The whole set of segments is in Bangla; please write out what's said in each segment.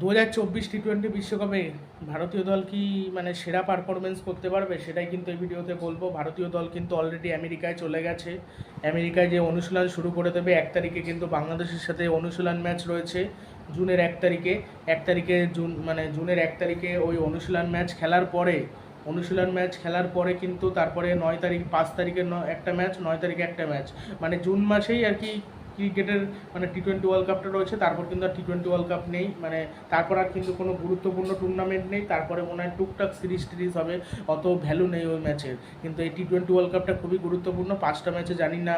দু হাজার চব্বিশ টি টোয়েন্টি বিশ্বকাপে ভারতীয় দল কি মানে সেরা পারফরমেন্স করতে পারবে? সেটাই কিন্তু এই ভিডিওতে বলব। ভারতীয় দল কিন্তু অলরেডি আমেরিকায় চলে গেছে। আমেরিকায় যে অনুশীলন শুরু করে দেবে, এক তারিখে কিন্তু বাংলাদেশের সাথে অনুশীলন ম্যাচ রয়েছে, জুনের এক তারিখে। এক তারিখে জুন মানে জুনের এক তারিখে ওই অনুশীলন ম্যাচ খেলার পরে, অনুশীলন ম্যাচ খেলার পরে কিন্তু তারপরে নয় তারিখ, পাঁচ তারিখে একটা ম্যাচ নয় তারিখে একটা ম্যাচ মানে জুন মাসেই আর কি ক্রিকেটের মানে টি টোয়েন্টি ওয়ার্ল্ড কাপটা রয়েছে, তারপর কিন্তু আর টি টোয়েন্টি ওয়ার্ল্ড কাপ নেই মানে তারপর আর কিন্তু কোনো গুরুত্বপূর্ণ টুর্নামেন্ট নেই, তারপরে মনে হয় টুকটাক সিরিজ টিরিজ হবে, অত ভ্যালু নেই ওই ম্যাচের কিন্তু এই টি টোয়েন্টি ওয়ার্ল্ড কাপটা খুবই গুরুত্বপূর্ণ, পাঁচটা ম্যাচে জানি না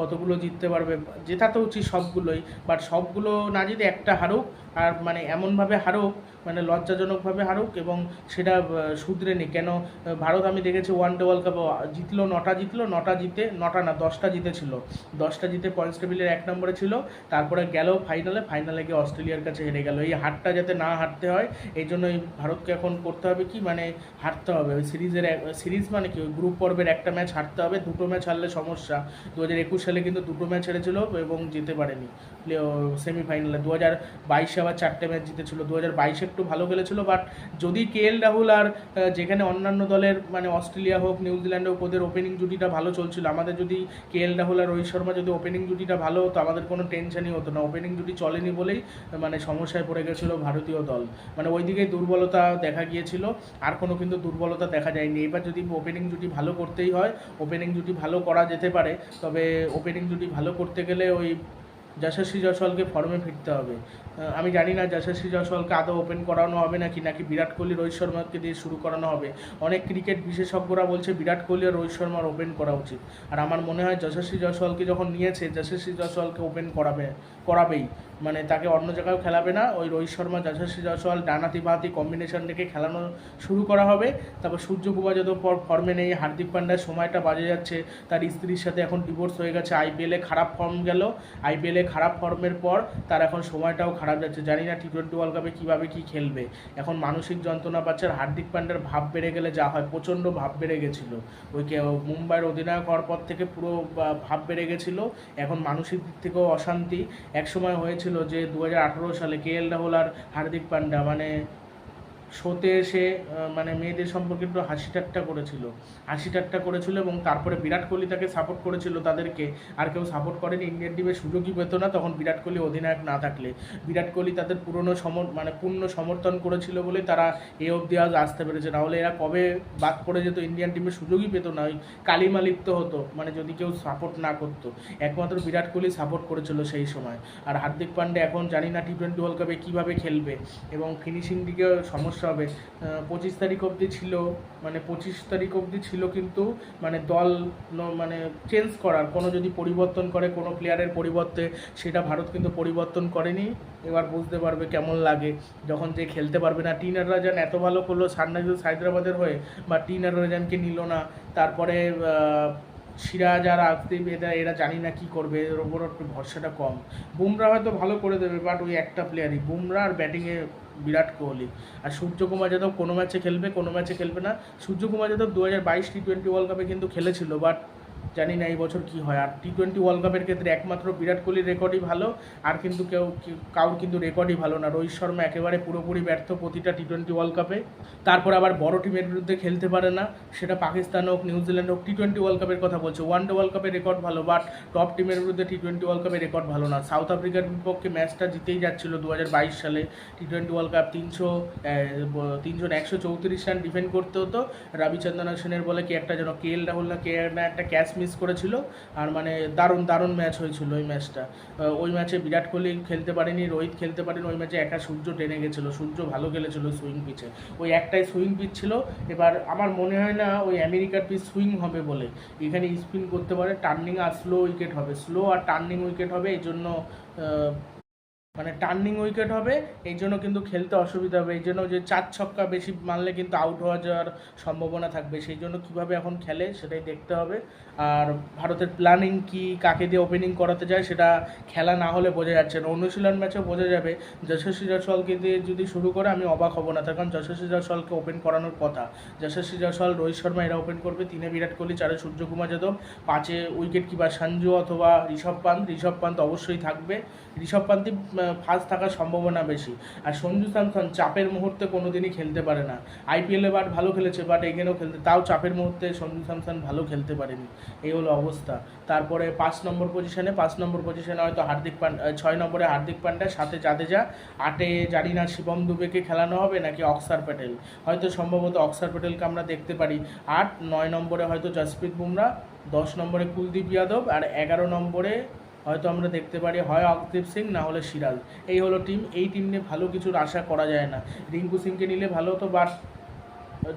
কতগুলো জিততে পারবে জেতা তো উচিত সবগুলোই বাট সবগুলো না জিতে একটা হারুক আর মানে এমনভাবে হারুক মানে লজ্জাজনকভাবে হারুক এবং সেটা আহ, শুধরে নি কেন ভারত আমি দেখেছি ওয়ান ডে ওয়ার্ল্ড কাপ জিতলো নটা জিতলো নটা জিতে নটা না দশটা জিতেছিল। দশটা জিতে পয়েন্টস টেবিলের এক নম্বরে ছিল তারপরে গেল ফাইনালে ফাইনালে গিয়ে অস্ট্রেলিয়ার কাছে হেরে গেল। এই হারটা যাতে না হারতে হয় এই জন্য এই ভারতকে এখন করতে হবে কি মানে হারতে হবে। ওই সিরিজের সিরিজ মানে কি গ্রুপ পর্বের একটা ম্যাচ হারতে হবে দুটো ম্যাচ হারলে সমস্যা। দু হাজার একুশ সালে কিন্তু দুটো ম্যাচ হেরেছিল এবং জিতে পারেনি। সেমিফাইনালে দু হাজার বাইশে আবার চারটে ম্যাচ জিতেছিল। দু হাজার বাইশে একটু ভালো খেলেছিল, বাট যদি কে এল রাহুল আর যেখানে অন্যান্য দলের মানে অস্ট্রেলিয়া হোক, নিউজিল্যান্ড হোক, ওদের ওপেনিং জুটিটা ভালো চলছিল। আমাদের যদি কে এল রাহুল আর রোহিত শর্মা যদি ওপেনিং জুটিটা ভালো হতো, আমাদের কোনো টেনশনই হতো না। ওপেনিং জুটি চলেনি বলেই মানে সমস্যায় পড়ে গেছিল ভারতীয় দল। মানে ওই দিকেই দুর্বলতা দেখা গিয়েছিল, আর কোনো কিন্তু দুর্বলতা দেখা যায়নি। এবার যদি ওপেনিং জুটি ভালো করতেই হয় ওপেনিং জুটি ভালো করা যেতে পারে, তবে ওপেনিং জুটি ভালো করতে গেলে ওই যশস্বী জয়সওয়ালকে ফর্মে ফিরতে হবে। আমি জানি না যশস্বী জয়সওয়ালকে আদৌ ওপেন করানো হবে নাকি নাকি বিরাট কোহলি, রোহিত শর্মাকে দিয়ে শুরু করানো হবে। অনেক ক্রিকেট বিশেষজ্ঞরা বলছে বিরাট কোহলি আর রোহিত শর্মার ওপেন করা উচিত। আর আমার মনে হয় যশস্বী জয়সওয়ালকে যখন নিয়েছে, যশস্বী জয়সওয়ালকে ওপেন করাবে, করাবেই। মানে তাকে অন্য জায়গায় খেলাবে না, ওই রোহিত শর্মা, যশস্বী জয়সওয়াল ডানাতি বাহাতি কম্বিনেশন রেখে খেলানো শুরু করা হবে। তারপর সূর্যকুমার যাদব পর ফর্মে নেই, হার্দিক পান্ডার সময়টা বাজে যাচ্ছে, তার স্ত্রীর সাথে এখন ডিভোর্স হয়ে গেছে আইপিএলে খারাপ ফর্ম গেল আইপিএলে খারাপ ফর্মের পর তার এখন সময়টাও খারাপ যাচ্ছে। জানি না টি টোয়েন্টি ওয়ার্ল্ড কাপে কীভাবে কী খেলবে। এখন মানসিক যন্ত্রণা পাচ্ছে আর হার্দিক পান্ডার ভাব বেড়ে গেলে যা হয়, প্রচণ্ড ভাব বেড়ে গেছিল। ওই কে- মুম্বাইয়ের অধিনায়ক হওয়ার পর থেকে পুরো ভাব বেড়ে গেছিল। এখন মানসিক দিক থেকেও অশান্তি। একসময় হয়েছিল যে দু হাজার আঠেরো সালে কে এল রাহুল আর হার্দিক পান্ডা মানে শোতে এসে মানে মেয়েদের সম্পর্কে একটু হাসি ঠাট্টা করেছিল। হাসি ঠাট্টা করেছিল এবং তারপরে বিরাট কোহলি তাকে সাপোর্ট করেছিল তাদেরকে। আর কেউ সাপোর্ট করেনি, ইন্ডিয়ান টিমের সুযোগই পেত না তখন বিরাট কোহলি অধিনায়ক না থাকলে। বিরাট কোহলি তাদের পুরনো সমর মানে পূর্ণ সমর্থন করেছিল বলে তারা এ অবধি আজ আসতে পেরেছে। নাহলে এরা কবে বাদ পড়ে যেত? ইন্ডিয়ান টিমের সুযোগই পেত না। ওই কালিমা লিপ্ত হতো মানে যদি কেউ সাপোর্ট না করতো। একমাত্র বিরাট কোহলি সাপোর্ট করেছিল সেই সময়। আর হার্দিক পান্ডে এখন জানি না টি টোয়েন্টি ওয়ার্ল্ড কাপে কীভাবে খেলবে এবং ফিনিশিং দিকে সমস্যা হবে। পঁচিশ তারিখ অবধি ছিল মানে পঁচিশ তারিখ অবধি ছিল কিন্তু মানে দল মানে চেঞ্জ করার, কোনো যদি পরিবর্তন করে, কোনো প্লেয়ারের পরিবর্তে, সেটা ভারত কিন্তু পরিবর্তন করেনি। এবার বুঝতে পারবে কেমন লাগে। যখন যে খেলতে পারবে না টিনার রাজান এত ভালো করল, সানরাইজার্স হায়দ্রাবাদের হয়ে, বা টিনার রাজানকে নিল না। তারপরে সিরাজ আর আকদীপ এরা এরা জানি না কি করবে এর ওপর একটু ভরসাটা কম। বুমরা হয়তো ভালো করে দেবে বাট ওই একটা প্লেয়ারই বুমরা আর ব্যাটিংয়ে বিরাট কোহলি। আর সূর্যকুমার যাদব কোনো ম্যাচে খেলবে, কোনো ম্যাচে খেলবে না। সূর্যকুমার যাদব দু হাজার বাইশ টি টোয়েন্টি ওয়ার্ল্ড কাপে কিন্তু খেলেছিল বাট জানি না এই বছর কি হয়। আর টি টোয়েন্টি ওয়ার্ল্ড কাপের ক্ষেত্রে একমাত্র বিরাট কোহলির রেকর্ডই ভালো, আর কিন্তু কেউ কারোর কিন্তু রেকর্ডই ভালো না। রোহিত শর্মা একেবারে পুরোপুরি ব্যর্থ প্রতিটা টি টোয়েন্টি ওয়ার্ল্ড কাপে তারপর আবার বড় টিমের বিরুদ্ধে খেলতে পারে না। সেটা পাকিস্তান হোক নিউজিল্যান্ড হোক টি টোয়েন্টি ওয়ার্ল্ড কাপের কথা বলছে। ওয়ান ডে ওয়ার্ল্ড কাপের রেকর্ড ভালো বাট টপ টিমের বিরুদ্ধে টি টোয়েন্টি ওয়ার্ল্ড কাপের রেকর্ড ভালো না। সাউথ আফ্রিকার বিপক্ষে ম্যাচটা জিতেই যাচ্ছিল দু হাজার বাইশ সালে। টি টোয়েন্টি ওয়ার্ল্ড কাপ তিনশো তিনজন একশো চৌত্রিশ রান ডিফেন্ড করতে হতো। রবিচন্দ্রন সেনের বলে কি একটা যেন, কে এল রাহুল না, কে না একটা ক্যাচ মিস করেছিল। আর মানে দারুণ দারুণ ম্যাচ হয়েছিল ওই ম্যাচটা ওই ম্যাচে বিরাট কোহলি খেলতে পারেনি, রোহিত খেলতে পারেনি, ওই ম্যাচে একা সূর্য টেনে গেছিল। সূর্য ভালো খেলেছিল সুইং পিচে ওই একটাই সুইং পিচ ছিল। এবার আমার মনে হয় না ওই আমেরিকার পিচ সুইং হবে বলে। এখানে স্পিন করতে পারে টার্নিং আর স্লো উইকেট হবে। স্লো আর টার্নিং উইকেট হবে, এই জন্য মানে টার্নিং উইকেট হবে এই জন্য কিন্তু খেলতে অসুবিধা হবে এই জন্য যে চার ছক্কা বেশি মারলে কিন্তু আউট হওয়া যাওয়ার সম্ভাবনা থাকবে সেই জন্য কীভাবে এখন খেলে সেটাই দেখতে হবে। আর ভারতের প্ল্যানিং কি কাকে দিয়ে ওপেনিং করাতে যায় সেটা খেলা না হলে বোঝা যাচ্ছে না। অনুশীলন ম্যাচে বোঝা যাবে যশস্বী জয়সওয়ালকে দিয়ে যদি শুরু করে আমি অবাক হব না তার কারণ যশস্বী জয়সওয়ালকে ওপেন করানোর কথা। যশস্বী জয়সওয়াল রোহিত শর্মা এরা ওপেন করবে তিনে বিরাট কোহলি চারে সূর্যকুমার যাদব পাঁচে উইকেট কিংবা সঞ্জু অথবা ঋষভ পান্ত ঋষভ পান্ত অবশ্যই থাকবে। ঋষভ পান্তি আহ, ফার্স্ট থাকার সম্ভাবনা বেশি। আর সঞ্জু স্যামসন চাপের মুহূর্তে কোনোদিনই খেলতে পারে না। আইপিএলে বাট ভালো খেলেছে, বাট এখানেও খেলতে তাও চাপের মুহূর্তে সঞ্জু স্যামসন ভালো খেলতে পারেনি। এই হলো অবস্থা। তারপরে পাঁচ নম্বর পজিশনে পাঁচ নম্বর পজিশনে হয়তো হার্দিক পান্ডা ছয় নম্বরে হার্দিক পান্ডা, সাথে জাদেজা। আটে জানি না শিবম দুবেকে খেলানো হবে নাকি অক্সার প্যাটেল? হয়তো সম্ভবত অক্সার প্যাটেলকে আমরা দেখতে পারি। আট, নয় নম্বরে হয়তো জসপ্রীত বুমরা, দশ নম্বরে কুলদীপ যাদব, আর এগারো নম্বরে হয়তো আমরা দেখতে পারি, হয় অকদীপ সিং না হলে সিরাজ এই হলো টিম এই টিম নিয়ে ভালো কিছুর আশা করা যায় না। রিঙ্কু সিংকে নিলে ভালো হতো বাট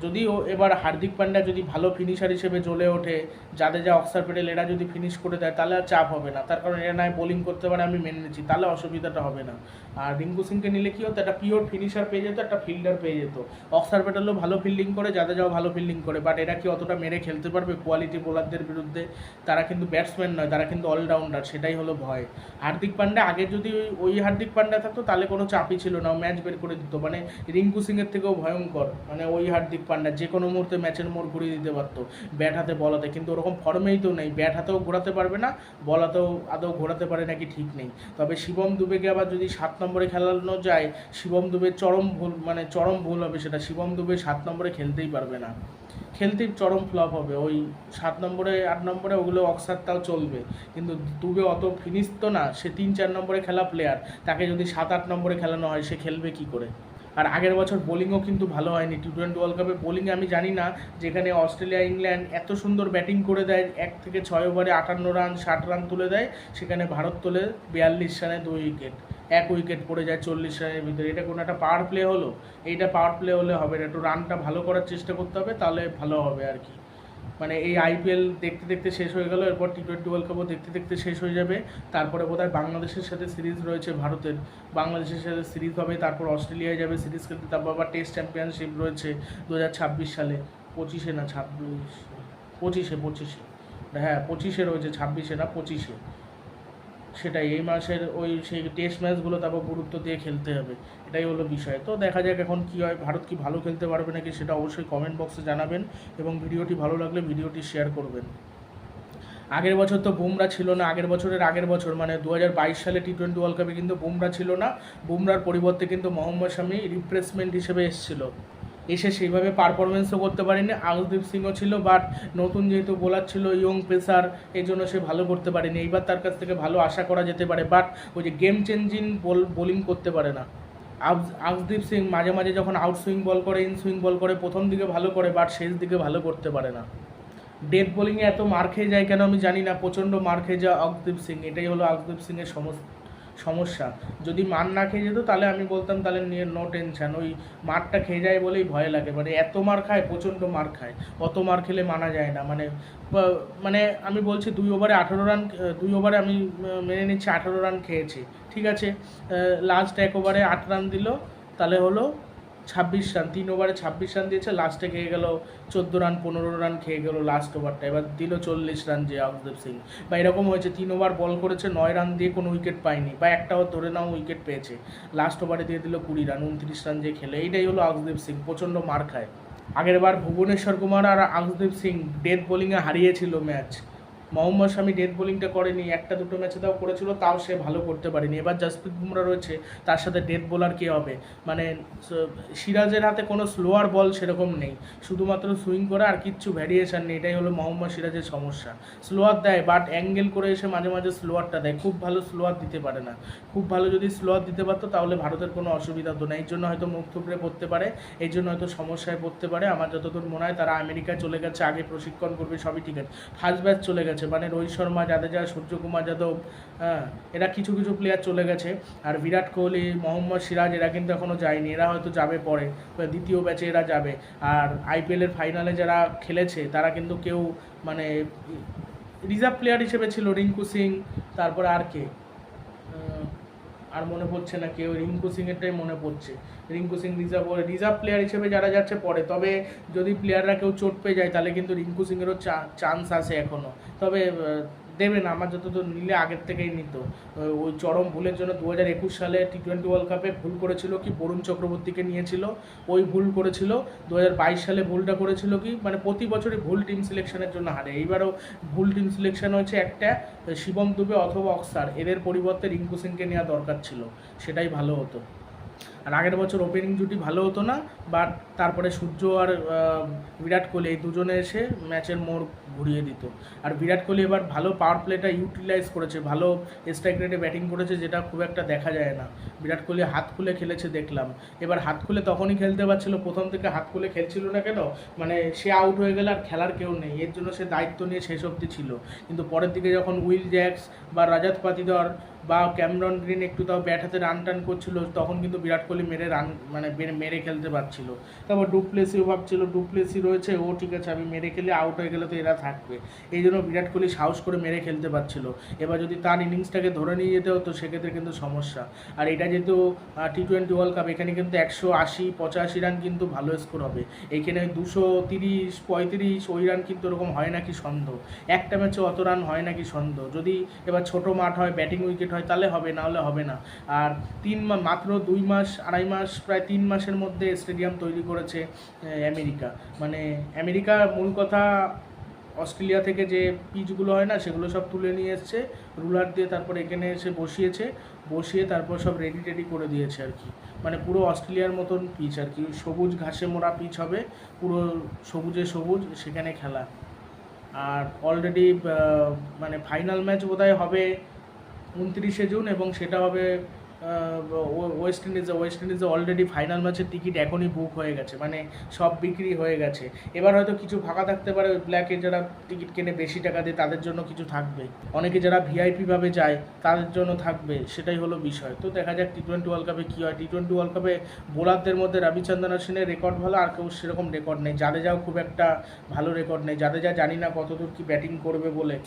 যদিও এবার হার্দিক পান্ডা যদি ভালো ফিনিশার হিসেবে জ্বলে ওঠে, জাদেজা, অক্সার প্যাটেল এরা যদি ফিনিশ করে দেয়, তাহলে আর চাপ হবে না। তার কারণ এরা নয় বোলিং করতে পারে, আমি মেনে নিচ্ছি, তাহলে অসুবিধাটা হবে না। আর রিঙ্কু সিংকে নিলে কী হতো? একটা পিওর ফিনিশার পেয়ে যেত, একটা ফিল্ডার পেয়ে যেত। অক্সার প্যাটেলও ভালো ফিল্ডিং করে, জাদেজাও ভালো ফিল্ডিং করে বাট এরা কি অতটা মেরে খেলতে পারবে কোয়ালিটি বোলারদের বিরুদ্ধে? তারা কিন্তু ব্যাটসম্যান নয়, তারা কিন্তু অলরাউন্ডার সেটাই হলো ভয়। হার্দিক পান্ডা আগে যদি ওই- ওই হার্দিক পান্ডা থাকতো, তাহলে কোনো চাপই ছিল না ম্যাচ বের করে দিত। মানে রিঙ্কু সিংয়ের থেকেও ভয়ঙ্কর মানে ওই হার্দিক পান্ডা যে কোনো মুহূর্তে ম্যাচের মোড় ঘুরিয়ে দিতে পারতো ব্যাট হাতে বল হাতে, কিন্তু ওরকম ফর্মেই তো নেই। ব্যাট হাতেও ঘোরাতে পারবে না বল হাতেও, আদৌ ঘোরাতে পারে নাকি ঠিক নেই। তবে শিবম দুবেকে আবার যদি সাত নম্বরে খেলানো যায়, শিবম দুবের চরম ভুল মানে চরম ভুল হবে সেটা। শিবম দুবে সাত নম্বরে খেলতেই পারবে না। খেলতেই চরম ফ্লপ হবে। ওই সাত নম্বরে, আট নম্বরে ওগুলো অক্সার তাও চলবে। কিন্তু দুবে অত ফিনিশ তো না, সে তিন, চার নম্বরে খেলা প্লেয়ার তাকে যদি সাত, আট নম্বরে খেলানো হয়, সে খেলবে কি করে? আর আগের বছর বোলিংও কিন্তু ভালো হয়নি। টি টোয়েন্টি ওয়ার্ল্ড কাপে বোলিং আমি জানি না যেখানে অস্ট্রেলিয়া ইংল্যান্ড এত সুন্দর ব্যাটিং করে দেয়, এক থেকে ছয় ওভারে আটান্ন রান ষাট রান তুলে দেয়, সেখানে ভারত তোলে বিয়াল্লিশ রানে দুই উইকেট এক উইকেট পড়ে যায় চল্লিশ রানের ভিতরে। এটা কোনো একটা পাওয়ার প্লে হলো? এইটা পাওয়ার প্লে হলে হবে না। একটু রানটা ভালো করার চেষ্টা করতে হবে, তাহলে ভালো হবে আর কি। মানে এই আইপিএল দেখতে দেখতে শেষ হয়ে গেল, এরপর টি টোয়েন্টি ওয়ার্ল্ড কাপও দেখতে দেখতে শেষ হয়ে যাবে। তারপরে বোধহয় বাংলাদেশের সাথে সিরিজ রয়েছে ভারতের। বাংলাদেশের সাথে সিরিজ হবে, তারপর অস্ট্রেলিয়ায় যাবে সিরিজ খেলতে, তারপর আবার টেস্ট চ্যাম্পিয়নশিপ রয়েছে দু হাজার ছাব্বিশ সালে। পঁচিশে না ছাব্বিশ? পঁচিশে পঁচিশে। হ্যাঁ পঁচিশে রয়েছে, ছাব্বিশে না পঁচিশে। সেটাই, এই মাসের ওই সেই টেস্ট ম্যাচগুলো তারপর গুরুত্ব দিয়ে খেলতে হবে, এটাই হলো বিষয়। তো দেখা যাক এখন কী হয়, ভারত কি ভালো খেলতে পারবে নাকি সেটা অবশ্যই কমেন্ট বক্সে জানাবেন এবং ভিডিওটি ভালো লাগলে ভিডিওটি শেয়ার করবেন। আগের বছর তো বুমরা ছিল না, আগের বছরের আগের বছর মানে দু হাজার বাইশ সালে টি টোয়েন্টি ওয়ার্ল্ড কাপে কিন্তু বুমরা ছিল না, বুমরার পরিবর্তে কিন্তু মোহাম্মদ শামি রিপ্লেসমেন্ট হিসেবে এসেছিল। এসে সেইভাবে পারফরমেন্সও করতে পারেনি। আউসদীপ সিংও ছিল বাট নতুন যেহেতু বোলার ছিল ইয়ং পেসার, এই জন্য সে ভালো করতে পারেনি। এইবার তার কাছ থেকে ভালো আশা করা যেতে পারে বাট ওই যে গেম চেঞ্জিং বল বোলিং করতে পারে না। আউস- আউসদীপ সিং মাঝে মাঝে যখন আউট সুইং বল করে ইন সুইং বল করে, প্রথম দিকে ভালো করে বাট শেষ দিকে ভালো করতে পারে না। ডেথ বোলিংয়ে এত মার খেয়ে যায় কেন আমি জানি না, প্রচণ্ড মার খেয়ে যায় অকদীপ সিং। এটাই হলো অকদীপ সিংয়ের সমস্যা সমস্যা। যদি মার না খেয়ে যেত, তাহলে আমি বলতাম, তাহলে নিয়ে নো টেনশান ওই মারটা খেয়ে যায় বলেই ভয় লাগে। মানে এত মার খায়, প্রচণ্ড মার খায়। অত মার খেলে মানা যায় না। মানে মানে আমি বলছি, দুই ওভারে আঠেরো রান দুই ওভারে আমি মেনে নিচ্ছি, আঠেরো রান খেয়েছি। ঠিক আছে? লাস্ট এক ওভারে আট রান দিল। তাহলে হলো ছাব্বিশ রান, তিন ওভারে ছাব্বিশ রান দিয়েছে লাস্টে খেয়ে গেল চোদ্দ রান, পনেরো রান, খেয়ে গেল লাস্ট ওভারটা। এবার দিল চল্লিশ রান যে অক্ষদেব সিং। বা এরকম হয়েছে, তিন ওভার বল করেছে, নয় রান দিয়ে কোনো উইকেট পায়নি, বা একটা ধরে নাও উইকেট পেয়েছে। লাস্ট ওভারে দিয়ে দিল কুড়ি রান, উনত্রিশ রান যে খেলে। এইটাই হলো অক্ষদেব সিং, প্রচণ্ড মার খায়। আগের বার ভুবনেশ্বর কুমার আর আকসদীপ সিং ডেথ বোলিংয়ে হারিয়েছিল ম্যাচ মোহাম্মদ শামি ডেথ বোলিংটা করেনি, একটা দুটো ম্যাচে তাও করেছিল, তাও সে ভালো করতে পারেনি। এবার জাসপ্রীত বুমরা রয়েছে, তার সাথে ডেথ বোলার কে হবে? মানে সিরাজের হাতে কোনো স্লোয়ার বল সেরকম নেই। শুধুমাত্র সুইং করে আর কিচ্ছু ভ্যারিয়েশন নেই, এটাই হলো মোহাম্মদ সিরাজের সমস্যা। স্লোয়ার দেয় বাট অ্যাঙ্গেল করে এসে মাঝে মাঝে স্লোয়ারটা দেয়। খুব ভালো স্লোয়ার দিতে পারে না। খুব ভালো যদি স্লোয়ার দিতে পারতো, তাহলে ভারতের কোনো অসুবিধা হতো না। এই জন্য হয়তো মুখ থুবড়ে পড়তে পারে, এই জন্য হয়তো সমস্যায় পড়তে পারে। আমার যতদূর মনে হয়, তারা আমেরিকায় চলে গেছে, আগে প্রশিক্ষণ করবে, সবই ঠিক আছে। ফার্স্ট ব্যাচ চলে গেছে। মানে রোহিত শর্মা, জাদেজা, সূর্যকুমার যাদব হ্যাঁ এরা কিছু কিছু প্লেয়ার চলে গেছে। আর বিরাট কোহলি, মোহাম্মদ সিরাজ, এরা কিন্তু এখনও যায়নি। এরা হয়তো যাবে পরে দ্বিতীয় ব্যাচে এরা যাবে। আর আইপিএলের ফাইনালে যারা খেলেছে, তারা কিন্তু কেউ মানে রিজার্ভ প্লেয়ার হিসেবে ছিল রিঙ্কু সিং, তারপরে আর কে? আর মনে পড়ছে না কেউ। রিঙ্কু সিংয়েরটাই মনে পড়ছে। Rinku Singh reserve reserve player হিসেবে যারা যাচ্ছে পরে। তবে যদি প্লেয়াররা কেউ চোট পেয়ে যায়, তাহলে কিন্তু রিঙ্কু সিংয়েরও চান্স আছে এখনও তবে দেবে না, আমার যতদূর নিলে আগের থেকেই নিত। ওই- চরম ভুলের জন্য দু হাজার একুশ সালে টি টোয়েন্টি ওয়ার্ল্ড কাপে ভুল করেছিল কি, বরুণ চক্রবর্তীকে নিয়েছিল। ওই ভুল করেছিল দু হাজার বাইশ সালে ভুলটা করেছিল কি মানে প্রতি বছরই ভুল টিম সিলেকশনের জন্য হারে। এইবারও ভুল টিম সিলেকশন হয়েছে একটা, শিবম দুবে অথবা অক্সার। এদের পরিবর্তে রিঙ্কু সিংকে নেওয়া দরকার ছিল। সেটাই ভালো হতো। আর আগের বছর ওপেনিং জুটি ভালো হতো না বাট তারপরে সূর্য আর বিরাট কোহলি এই দুজনে এসে ম্যাচের মোড় ঘুরিয়ে দিত। আর বিরাট কোহলি এবার ভালো পাওয়ার প্লেটা ইউটিলাইজ করেছে, ভালো স্ট্রাইক রেটে ব্যাটিং করেছে যেটা খুব একটা দেখা যায় না। বিরাট কোহলি হাত খুলে খেলেছে দেখলাম। এবার হাত খুলে তখনই খেলতে পারছিল, প্রথম থেকে হাত খুলে খেলছিল না কেন? মানে সে আউট হয়ে গেলে আর খেলার কেউ নেই, এর জন্য সে দায়িত্ব নিয়ে শেষ অবধি ছিল। কিন্তু পরের দিকে যখন উইল জ্যাক্স বা রাজাত পাতিদর বা ক্যামরন গ্রিন একটু তাও ব্যাট হাতে রান টান করছিল, তখন কিন্তু বিরাট কোহলি মেরে রান মানে মেরে- খেলতে পারছিল। তারপর ডুপ্লেসিও ভাবছিল ডুপ্লেসি রয়েছে, ও ঠিক আছে, আমি মেরে খেলে আউট হয়ে গেলে তো এরা থাকবে। এই জন্য বিরাট কোহলি সাহস করে মেরে খেলতে পারছিল। এবার যদি তার ইনিংসটাকে ধরে নিয়ে যেতে হতো, সেক্ষেত্রে কিন্তু সমস্যা। আর এটা যেহেতু টি টোয়েন্টি ওয়ার্ল্ড কাপ এখানে কিন্তু একশো আশি, পঁচাশি রান কিন্তু ভালো স্কোর হবে। এইখানে দুশো তিরিশ, পঁয়ত্রিশ, ওই রান কিন্তু ওরকম হয় নাকি সন্দেহ? একটা ম্যাচে অত রান হয় নাকি সন্দেহ? যদি এবার ছোট মাঠ হয় ব্যাটিং উইকেট হয়, তাহলে হবে না হলে হবে না। আর তিন মাত্র দুই মাস, আড়াই মাস, প্রায় তিন মাসের মধ্যে স্টেডিয়াম তৈরি করেছে আমেরিকা। মানে আমেরিকা মূল কথা অস্ট্রেলিয়া থেকে যে পিচগুলো হয় না, সেগুলো সব তুলে নিয়ে এসছে, রুলার দিয়ে তারপর এখানে এসে বসিয়েছে, বসিয়ে তারপর সব রেডি টেডি করে দিয়েছে আর কি। মানে পুরো অস্ট্রেলিয়ার মতন পিচ আর কি। সবুজ ঘাসে মোড়া পিচ হবে, পুরো সবুজে সবুজ, সেখানে খেলা। আর অলরেডি মানে ফাইনাল ম্যাচ বোধহয় হবে উনত্রিশে জুন এবং সেটা হবে ওয়েস্ট ইন্ডিজে ওয়েস্ট ইন্ডিজে অলরেডি ফাইনাল ম্যাচের টিকিট এখনই বুক হয়ে গেছে মানে সব বিক্রি হয়ে গেছে। এবার হয়তো কিছু ফাঁকা থাকতে পারে ব্ল্যাকে যারা টিকিট কেনে বেশি টাকা দিয়ে, তাদের জন্য কিছু থাকবে। অনেকে যারা ভিআইপিভাবে যায়, তাদের জন্য থাকবে, সেটাই হলো বিষয়। তো দেখা যাক টি টোয়েন্টি ওয়ার্ল্ড কাপে কী হয়। টি টোয়েন্টি ওয়ার্ল্ড কাপে বোলারদের মধ্যে রবিচন্দ্রন অশ্বিনের রেকর্ড ভালো, আর কেউ সেরকম রেকর্ড নেই। যাদের যাও খুব একটা ভালো রেকর্ড নেই। যাদের যা জানি না কতদূর কি ব্যাটিং করবে বলে।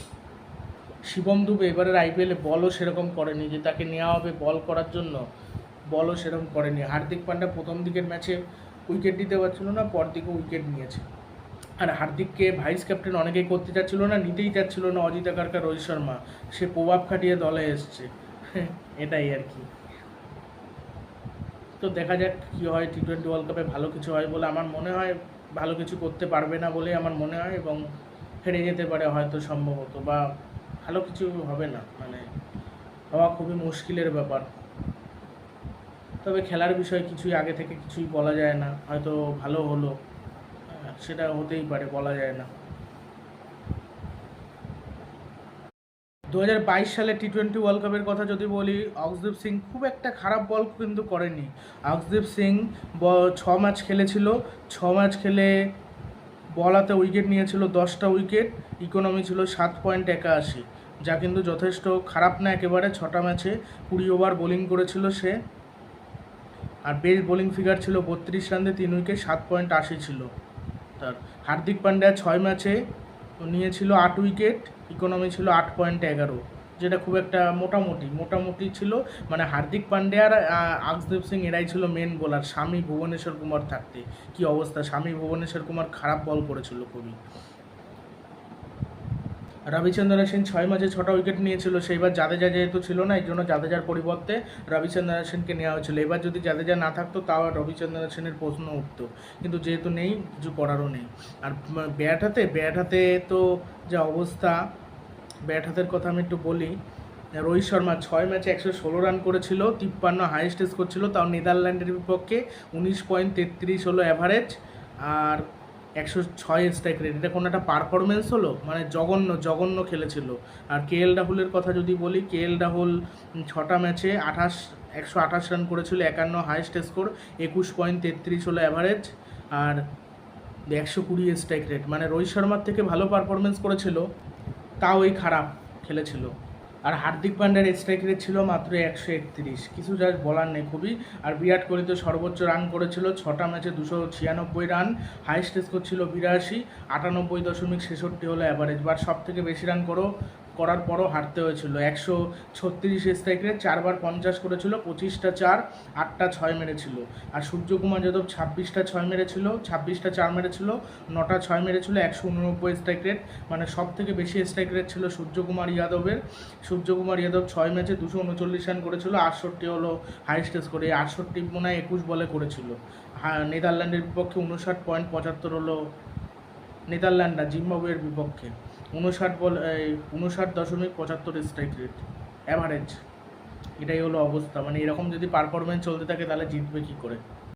শিবম দুবে এবারের আইপিএলে বলও সেরকম করেনি, যে তাকে নেওয়া হবে বল করার জন্য, বলও সেরকম করেনি। হার্দিক পান্ডা প্রথম দিকের ম্যাচে উইকেট দিতে পারছিল না, পর দিকে উইকেট নিয়েছে। আর হার্দিককে ভাইস ক্যাপ্টেন অনেকেই করতে চাচ্ছিল না, নিতেই চাচ্ছিল না অজিত আকারকার রোহিত শর্মা। সে প্রভাব খাটিয়ে দলে এসছে। এটাই আর কি। তো দেখা যাক কী হয় টি টোয়েন্টি ওয়ার্ল্ড কাপে ভালো কিছু হয় বলে আমার মনে হয়, ভালো কিছু করতে পারবে না বলে আমার মনে হয় এবং হেরে যেতে পারে হয়তো সম্ভবত, বা ভালো কিছু হবে না মানে হওয়া খুবই মুশকিলের ব্যাপার। তবে খেলার বিষয়ে কিছুই আগে থেকে কিছুই বলা যায় না, হয়তো ভালো হলো সেটা হতেই পারে, বলা যায় না। দু হাজার বাইশ সালে টি টোয়েন্টি ওয়ার্ল্ড কাপের কথা যদি বলি, অক্সদীপ সিং খুব একটা খারাপ বল কিন্তু করেনি। অক্সদীপ সিং ছ ম্যাচ খেলেছিল, ছ ম্যাচ খেলে বলাতে উইকেট নিয়েছিল দশটা উইকেট ইকোনমি ছিল সাত পয়েন্ট একাশি। যা কিন্তু যথেষ্ট খারাপ না একেবারে ছটা ম্যাচে কুড়ি ওভার বোলিং করেছিল সে। আর বেস্ট বোলিং ফিগার ছিল বত্রিশ রানে তিন উইকেট সাত পয়েন্ট আশি ছিল তার। হার্দিক পান্ডিয়া ছয় ম্যাচে নিয়েছিল আট উইকেট ইকোনমি ছিল আট পয়েন্ট এগারো যেটা খুব একটা মোটামুটি মোটামুটি ছিল। মানে হার্দিক পান্ডিয়া আর আহ, আকসদীপ সিং এরাই ছিল মেন বোলার স্বামী ভুবনেশ্বর কুমার থাকতে। কি অবস্থা? স্বামী ভুবনেশ্বর কুমার খারাপ বল করেছিল খুবই। রবিচন্দ্রন সেন ছয় ম্যাচে ছটা উইকেট নিয়েছিল, সেইবার জাদেজা যেহেতু ছিল না এই জন্য জাদেজার পরিবর্তে রবিচন্দ্রন সেনকে নেওয়া হয়েছিল। এবার যদি জাদেজা না থাকতো, তাও আর রবিচন্দ্রন সেনের প্রশ্ন উঠতো। কিন্তু যেহেতু নেই, কিছু করারও নেই। আর ব্যাট হাতে ব্যাট হাতে তো যা অবস্থা, ব্যাট হাতের কথা আমি একটু বলি, রোহিত শর্মা ছয় ম্যাচে একশো ষোলো রান করেছিল, তিপ্পান্ন হাইয়েস্ট স্কোর ছিল, তাও নেদারল্যান্ডের বিপক্ষে উনিশ পয়েন্ট তেত্রিশ হলো অ্যাভারেজ আর একশো ছয় স্ট্রাইক রেট এটা কোনো একটা পারফরমেন্স হলো? মানে জঘন্য জঘন্য খেলেছিল। আর কে এল রাহুলের কথা যদি বলি কে এল রাহুল ছটা ম্যাচে আঠাশ, একশো আঠাশ রান করেছিল, একান্ন হাইয়েস্ট স্কোর একুশ পয়েন্ট তেত্রিশ হলো অ্যাভারেজ আর একশো কুড়ি স্ট্রাইক রেট। মানে রোহিত শর্মার থেকে ভালো পারফরমেন্স করেছিল, তাও এই খারাপ, খেলেছিল। আর হার্দিক পান্ড্যার স্ট্রাইক রেট ছিল মাত্র একশো একত্রিশ। কিছু যা বলার নেই খুবই। আর বিরাট কোহলি তো সর্বোচ্চ রান করেছিল, ছটা ম্যাচে দুশো ছিয়ানব্বই রান হাইস্ট স্কোর ছিল বিরাশি, আটানব্বই দশমিক ছেষট্টি হলো অ্যাভারেজ বাট সব থেকে বেশি রান করো করার পরও হারতে হয়েছিল। একশো ছত্রিশ স্ট্রাইক চারবার পঞ্চাশ করেছিল, পঁচিশটা চার, আটটা ছয় মেরেছিল। আর সূর্যকুমার যাদব ছাব্বিশটা ছয় মেরেছিল, ছাব্বিশটা চার মেরেছিল, নটা ছয় মেরেছিল, একশো উননব্বই স্ট্রাইক রেট মানে সব থেকে বেশি স্ট্রাইক রেট ছিল সূর্যকুমার যাদবের। সূর্যকুমার ইয়াদব ছয় ম্যাচে দুশো উনচল্লিশ রান করেছিল, আটষট্টি হলো হাইস্ট স্কোর আটষট্টি মনে হয় একুশ বলে করেছিল। হ্যাঁ নেদারল্যান্ডের বিপক্ষে উনষাট পয়েন্ট পঁচাত্তর হলো নেদারল্যান্ড না জিম্বাবুয়ের বিপক্ষে। উনষাট বল উনষাট দশমিক পঁচাত্তর স্ট্রাইক রেট অ্যাভারেজ এটাই হলো অবস্থা। মানে এরকম যদি পারফরমেন্স চলতে থাকে, তাহলে জিতবে কী করে?